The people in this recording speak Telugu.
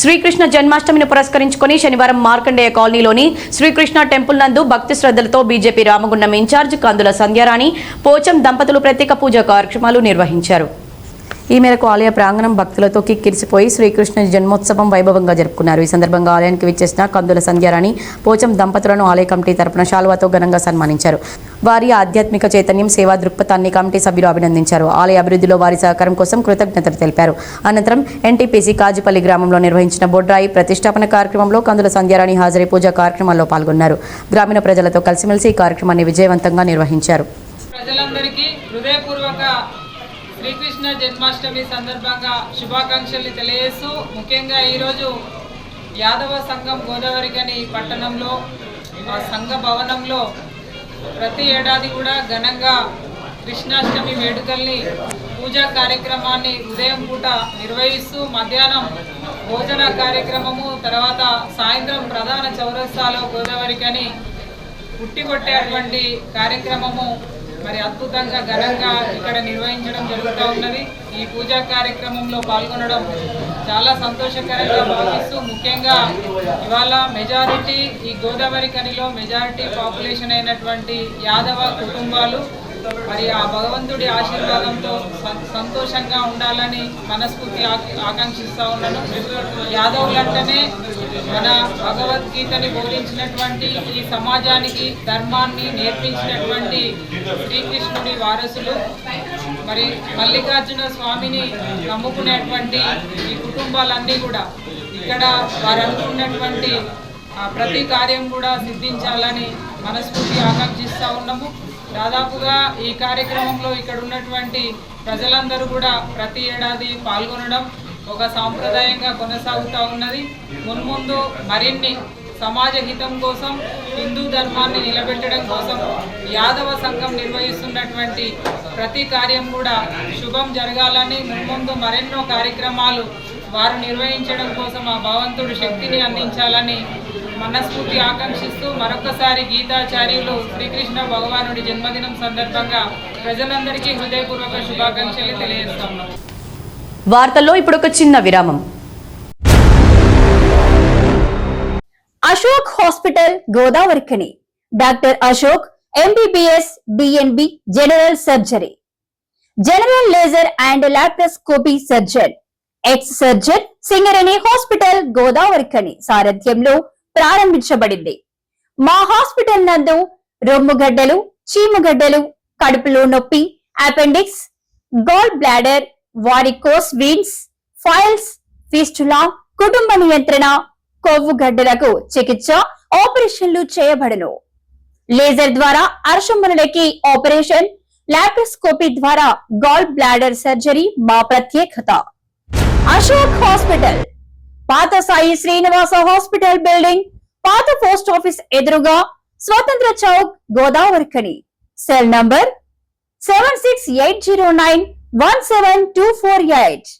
శ్రీకృష్ణ జన్మాష్టమిని పురస్కరించుకొని శనివారం మార్కండేయ కాలనీలోని శ్రీకృష్ణ టెంపుల్ నందు భక్తి శ్రద్ధలతో బీజేపీ రామగుండం ఇన్ఛార్జ్ కందుల సంధ్యారాణి పోచం దంపతులు ప్రత్యేక పూజా కార్యక్రమాలు నిర్వహించారు. ఈ మేరకు ఆలయ ప్రాంగణం భక్తులతో కిక్కిరిసిపోయి శ్రీకృష్ణ జన్మోత్సవం వైభవంగా జరుపుకున్నారు. ఈ సందర్భంగా ఆలయానికి విచ్చేసిన కందుల సంధ్యారాణి పోచం దంపతులను ఆలయ కమిటీ తరపున శాలువాతో ఘనంగా సన్మానించారు. వారి ఆధ్యాత్మిక చైతన్యం సేవా దృక్పథాన్ని కమిటీ సభ్యులు అభినందించారు. ఆలయ అభివృద్ధిలో వారి సహకారం కోసం కృతజ్ఞతలు తెలిపారు. అనంతరం ఎన్టీపీసీ కాజిపల్లి గ్రామంలో నిర్వహించిన బొడ్రాయి ప్రతిష్టాపన కార్యక్రమంలో కందుల సంధ్యారాణి హాజరై పూజా కార్యక్రమాల్లో పాల్గొన్నారు. గ్రామీణ ప్రజలతో కలిసిమెలిసి ఈ కార్యక్రమాన్ని విజయవంతంగా నిర్వహించారు. ప్రజలందరికీ హృదయపూర్వక శ్రీకృష్ణ జన్మాష్టమి సందర్భంగా శుభాకాంక్షలు తెలియజేస్తూ ముఖ్యంగా ఈరోజు యాదవ సంఘం గోదావరికని పట్టణంలో ఆ సంఘ భవనంలో ప్రతి ఏడాది కూడా ఘనంగా కృష్ణాష్టమి వేడుకల్ని పూజా కార్యక్రమాన్ని ఉదయం పూట నిర్వహిస్తూ మధ్యాహ్నం భోజన కార్యక్రమము తర్వాత సాయంత్రం ప్రధాన చౌరస్తాలో గోదావరికని పుట్టి కొట్టేటువంటి కార్యక్రమము మరి అద్భుతంగా ఘనంగా ఇక్కడ నిర్వహించడం జరుగుతూ ఉన్నది. ఈ పూజా కార్యక్రమంలో పాల్గొనడం చాలా సంతోషకరంగా భావిస్తూ ముఖ్యంగా ఇవాళ మెజారిటీ ఈ గోదావరి కనిలో మెజారిటీ పాపులేషన్ అయినటువంటి యాదవ కుటుంబాలు మరి ఆ భగవంతుడి ఆశీర్వాదంతో సంతోషంగా ఉండాలని మనస్ఫూర్తి ఆకాంక్షిస్తూ ఉన్నాను. యాదవులంటేనే మన భగవద్గీతని బోధించినటువంటి ఈ సమాజానికి ధర్మాన్ని నేర్పించినటువంటి శ్రీకృష్ణుడి వారసులు. మరి మల్లికార్జున స్వామిని నమ్ముకునేటువంటి ఈ కుటుంబాలన్నీ కూడా ఇక్కడ వారు అనుకున్నటువంటి ఆ ప్రతి కార్యం కూడా సిద్ధించాలని మనస్ఫూర్తి ఆకాంక్షిస్తూ ఉన్నాము. దాదాపుగా ఈ కార్యక్రమంలో ఇక్కడ ఉన్నటువంటి ప్రజలందరూ కూడా ప్రతి ఏడాది పాల్గొనడం ఒక సాంప్రదాయంగా కొనసాగుతూ ఉన్నది. మున్ముందు మరిన్ని సమాజ హితం కోసం హిందూ ధర్మాన్ని నిలబెట్టడం కోసం యాదవ సంఘం నిర్వహిస్తున్నటువంటి ప్రతి కార్యం కూడా శుభం జరగాలని మున్ముందు మరెన్నో కార్యక్రమాలు వారు నిర్వహించడం కోసం ఆ భగవంతుడు శక్తిని అందించాలని మనస్ఫూర్తి ఆకాంక్షిస్తూ మరొకసారి గీతాచార్యులు శ్రీకృష్ణ భగవానుడి జన్మదినం సందర్భంగా ప్రజలందరికీ హృదయపూర్వక శుభాకాంక్షలు తెలియజేస్తున్నాం. వార్తల్లో ఇప్పుడు ఒక చిన్న విరామం. Ashok hospital Godavarikhani doctor Ashok MBBS DNB general surgery. General laser and laparoscopy surgeon. Ex surgeon Singareni hospital Godavarikhani సారథ్యంలో ప్రారంభించబడింది. మా హాస్పిటల్ నందు రొమ్ముగడ్డలు చీముగడ్డలు కడుపులో నొప్పి appendix gall bladder varicose veins piles fistula కుటుంబ నియంత్రణ కొవ్వు గడ్డలకు చికిత్స ఆపరేషన్లు చేయబడను. లేజర్ ద్వారా అర్షములకి ఆపరేషన్ లాప్రోస్కోపీ ద్వారా గాల్ బ్లాడర్ సర్జరీ మా ప్రత్యేకత. అశోక్ హాస్పిటల్ పాత సాయి శ్రీనివాస హాస్పిటల్ బిల్డింగ్ పాత పోస్ట్ ఆఫీస్ ఎదురుగా Swatantra Chowk Godavarikhani. Cell number seven six eight zero nine one seven two four eight.